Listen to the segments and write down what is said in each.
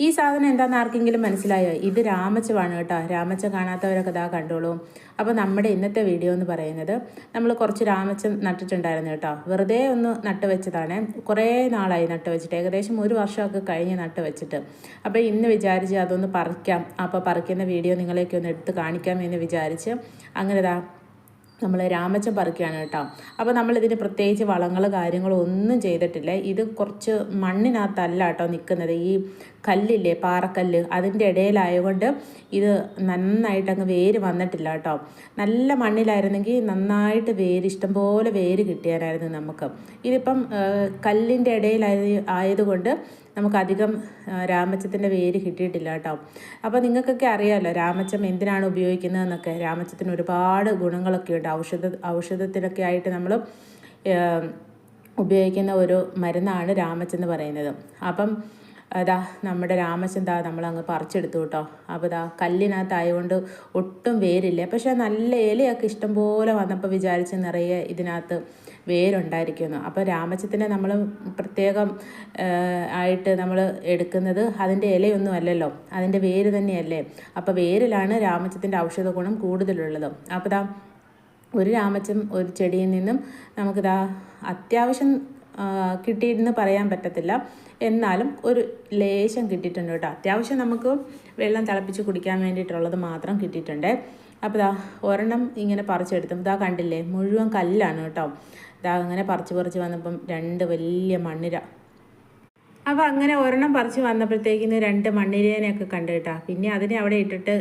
ഈ സാധനം എന്താണെന്ന് ആർക്കെങ്കിലും മനസ്സിലായോ? ഇത് രാമച്ചവാണ് കേട്ടോ. രാമച്ച കാണാത്തവരൊക്കെ ഇതാ കണ്ടോളൂ. അപ്പോൾ നമ്മുടെ ഇന്നത്തെ വീഡിയോ എന്ന് പറയുന്നത് നമ്മൾ കുറച്ച് രാമച്ച നട്ടിട്ടുണ്ടായിരുന്നു കേട്ടോ. വെറുതെ ഒന്ന് നട്ട് വെച്ചതാണ്. കുറേ നാളായി നട്ട് വെച്ചിട്ട്. ഏകദേശം ഒരു വർഷമൊക്കെ കഴിഞ്ഞ് നട്ട് വെച്ചിട്ട്. അപ്പോൾ ഇന്ന് വിചാരിച്ച് അതൊന്ന് പറിക്കാം. അപ്പോൾ പറിക്കുന്ന വീഡിയോ നിങ്ങളെയൊക്കെ ഒന്ന് എടുത്ത് കാണിക്കാം എന്ന് വിചാരിച്ച് അങ്ങനെ നമ്മൾ രാമച്ചം പറിക്കുകയാണ് കേട്ടോ. അപ്പോൾ നമ്മളിതിന് പ്രത്യേകിച്ച് വളങ്ങൾ കാര്യങ്ങളോ ഒന്നും ചെയ്തിട്ടില്ല. ഇത് കുറച്ച് മണ്ണിനകത്തല്ല കേട്ടോ നിൽക്കുന്നത് ഈ കല്ലില്ലേ പാറക്കല്ല് അതിന്റെ ഇടയിലായതുകൊണ്ട് ഇത് നന്നായിട്ട് അങ്ങ് വേര് വന്നിട്ടില്ല കേട്ടോ. നല്ല മണ്ണിലായിരുന്നെങ്കിൽ നന്നായിട്ട് വേര് ഇഷ്ടംപോലെ വേര് കിട്ടിയാനായിരുന്നു നമുക്ക്. ഇതിപ്പം കല്ലിന്റെ ഇടയിലായ ആയതുകൊണ്ട് നമുക്കധികം രാമച്ചത്തിന്റെ വേര് കിട്ടിയിട്ടില്ല കേട്ടോ. അപ്പോൾ നിങ്ങൾക്കൊക്കെ അറിയാമല്ലോ രാമച്ചം എന്തിനാണ് ഉപയോഗിക്കുന്നതെന്നൊക്കെ. രാമച്ചത്തിന് ഒരുപാട് ഗുണങ്ങളൊക്കെ ഉണ്ട്. ഔഷധ ഔഷധത്തിനൊക്കെ ആയിട്ട് നമ്മൾ ഉപയോഗിക്കുന്ന ഒരു മരുന്നാണ് രാമച്ചെന്ന് പറയുന്നത്. അപ്പം അതാ നമ്മുടെ രാമച്ചൻ ദാ നമ്മളങ്ങ് പറിച്ചെടുത്തു കേട്ടോ. അപ്പോൾ ഇതാ കല്ലിനകത്തായതുകൊണ്ട് ഒട്ടും വേരില്ല. പക്ഷേ നല്ല ഇലയൊക്കെ ഇഷ്ടംപോലെ വന്നപ്പോൾ വിചാരിച്ച് നിറയെ ഇതിനകത്ത് വേരുണ്ടായിരിക്കുന്നു അപ്പോൾ രാമച്ചത്തിനെ നമ്മൾ പ്രത്യേകം ആയിട്ട് നമ്മൾ എടുക്കുന്നത് അതിന്റെ ഇലയൊന്നും അല്ലല്ലോ. അതിന്റെ വേര് തന്നെയല്ലേ. അപ്പോൾ വേരിലാണ് രാമച്ചത്തിന്റെ ഔഷധ ഗുണം കൂടുതലുള്ളത്. അപ്പോൾ ഒരു രാമച്ചം ഒരു ചെടിയിൽ നിന്നും നമുക്കിതാ അത്യാവശ്യം കിട്ടിയെന്ന് പറയാൻ പറ്റത്തില്ല. എന്നാലും ഒരു ലേശം കിട്ടിയിട്ടുണ്ട് കേട്ടോ. അത്യാവശ്യം നമുക്ക് വെള്ളം തിളപ്പിച്ച് കുടിക്കാൻ വേണ്ടിയിട്ടുള്ളത് മാത്രം കിട്ടിയിട്ടുണ്ട്. അപ്പോൾ ഇതാ ഒരെണ്ണം ഇങ്ങനെ പറിച്ചെടുത്തു ഇതാ കണ്ടില്ലേ മുഴുവൻ കല്ലാണ് കേട്ടോ. ഇതാ അങ്ങനെ പറിച്ച് പറിച്ച് വന്നപ്പം രണ്ട് വലിയ മണ്ണിര. അപ്പോൾ അങ്ങനെ ഒരെണ്ണം പറിച്ച് വന്നപ്പോഴത്തേക്കിന് രണ്ട് മണ്ണിരേനെയൊക്കെ കണ്ടു കേട്ടോ. പിന്നെ അതിനെ അവിടെ ഇട്ടിട്ട്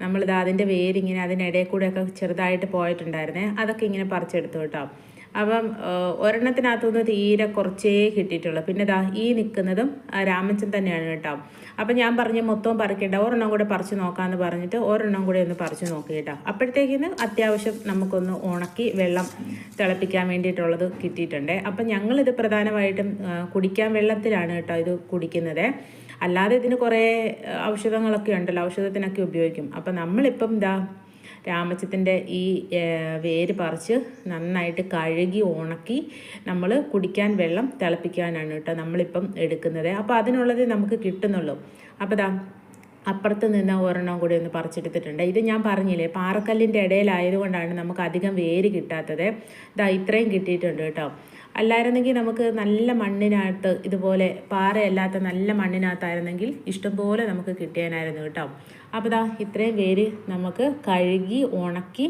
നമ്മളിത് അതിന്റെ വേരിങ്ങനെ അതിനിടയിൽ കൂടെയൊക്കെ ചെറുതായിട്ട് പോയിട്ടുണ്ടായിരുന്നേ. അതൊക്കെ ഇങ്ങനെ പറിച്ചെടുത്തു കേട്ടോ. അപ്പം ഒരെണ്ണത്തിനകത്തുനിന്ന് തീരെ കുറച്ചേ കിട്ടിയിട്ടുള്ളൂ. പിന്നെ ദാ ഈ നിൽക്കുന്നതും രാമച്ചൻ തന്നെയാണ് കേട്ടോ. അപ്പം ഞാൻ പറഞ്ഞ് മൊത്തവും പറിക്കേണ്ട. ഒരെണ്ണം കൂടെ പറിച്ച് നോക്കാമെന്ന് പറഞ്ഞിട്ട് ഒരെണ്ണം കൂടെ ഒന്ന് പറിച്ച് നോക്കി കേട്ടോ. അപ്പോഴത്തേക്കിന് അത്യാവശ്യം നമുക്കൊന്ന് ഉണക്കി വെള്ളം തിളപ്പിക്കാൻ വേണ്ടിയിട്ടുള്ളത് കിട്ടിയിട്ടുണ്ട്. അപ്പം ഞങ്ങളിത് പ്രധാനമായിട്ടും കുടിക്കാൻ വെള്ളത്തിലാണ് കേട്ടോ ഇത് കുടിക്കുന്നത്. അല്ലാതെ ഇതിന് കുറേ ഔഷധങ്ങളൊക്കെ ഉണ്ടല്ലോ. ഔഷധത്തിനൊക്കെ ഉപയോഗിക്കും. അപ്പം നമ്മളിപ്പം ഇതാ രാമച്ചത്തിന്റെ ഈ വേര് പറിച്ച് നന്നായിട്ട് കഴുകി ഉണക്കി നമ്മൾ കുടിക്കാൻ വെള്ളം തിളപ്പിക്കാനാണ് കേട്ടോ നമ്മളിപ്പം എടുക്കുന്നത്. അപ്പോൾ അതിനുള്ളത് നമുക്ക് കിട്ടുന്നുള്ളൂ. അപ്പോൾ ദാ അപ്പുറത്ത് നിന്ന് ഒരെണ്ണം കൂടി ഒന്ന് പറിച്ചെടുത്തിട്ടുണ്ട്. ഇത് ഞാൻ പറഞ്ഞില്ലേ പാറക്കല്ലിന്റെ ഇടയിലായതുകൊണ്ടാണ് നമുക്ക് അധികം വേര് കിട്ടാത്തത്. ഇതാ ഇത്രയും കിട്ടിയിട്ടുണ്ട് കേട്ടോ. അല്ലായിരുന്നെങ്കിൽ നമുക്ക് നല്ല മണ്ണിനകത്ത് ഇതുപോലെ പാറയല്ലാത്ത നല്ല മണ്ണിനകത്തായിരുന്നെങ്കിൽ ഇഷ്ടംപോലെ നമുക്ക് കിട്ടിയാനായിരുന്നു കേട്ടോ. അപ്പോൾ ദാ ഇത്രയും വേര് നമുക്ക് കഴുകി ഉണക്കി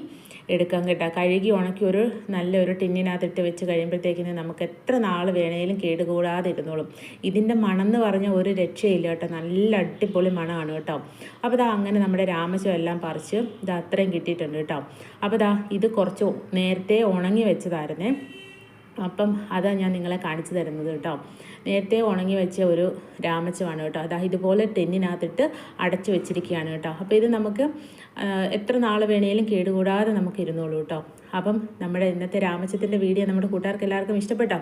എടുക്കാം കേട്ടോ. കഴുകി ഉണക്കി ഒരു നല്ലൊരു ടിന്നിനകത്തിട്ട് വെച്ച് കഴിയുമ്പോഴത്തേക്കിന് നമുക്ക് എത്ര നാൾ വേണേലും കേടുകൂടാതെ ഇരുന്നോളും ഇതിന്റെ മണം എന്ന് പറഞ്ഞാൽ ഒരു രക്ഷയില്ല കേട്ടോ. നല്ല അടിപൊളി മണമാണ് കേട്ടോ. അപ്പോൾ ഇതാ അങ്ങനെ നമ്മുടെ രാമശം എല്ലാം പറിച്ച് ഇത് അത്രയും കിട്ടിയിട്ടുണ്ട് കേട്ടോ. അപ്പോൾ ഇതാ ഇത് കുറച്ച് നേരത്തെ ഉണങ്ങി വെച്ചതായിരുന്നേ. അപ്പം അതാണ് ഞാൻ നിങ്ങളെ കാണിച്ചു തരുന്നത് കേട്ടോ. നേരത്തെ ഉണങ്ങി വെച്ച ഒരു രാമച്ചമാണ് കേട്ടോ. അതാ ഇതുപോലെ ടെന്നിനകത്തിട്ട് അടച്ചു വെച്ചിരിക്കുകയാണ് കേട്ടോ. അപ്പോൾ ഇത് നമുക്ക് എത്ര നാൾ വേണേലും കേടുകൂടാതെ നമുക്ക് ഇരുന്നോളൂ കേട്ടോ. അപ്പം നമ്മുടെ ഇന്നത്തെ രാമച്ചത്തിന്റെ വീഡിയോ നമ്മുടെ കൂട്ടുകാർക്ക് എല്ലാവർക്കും ഇഷ്ടപ്പെട്ടോ?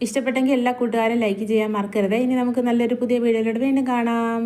ഇഷ്ടപ്പെട്ടെങ്കിൽ എല്ലാ കൂട്ടുകാരും ലൈക്ക് ചെയ്യാൻ മറക്കരുത്. ഇനി നമുക്ക് നല്ലൊരു പുതിയ വീഡിയോയിലൂടെ വീണ്ടും കാണാം.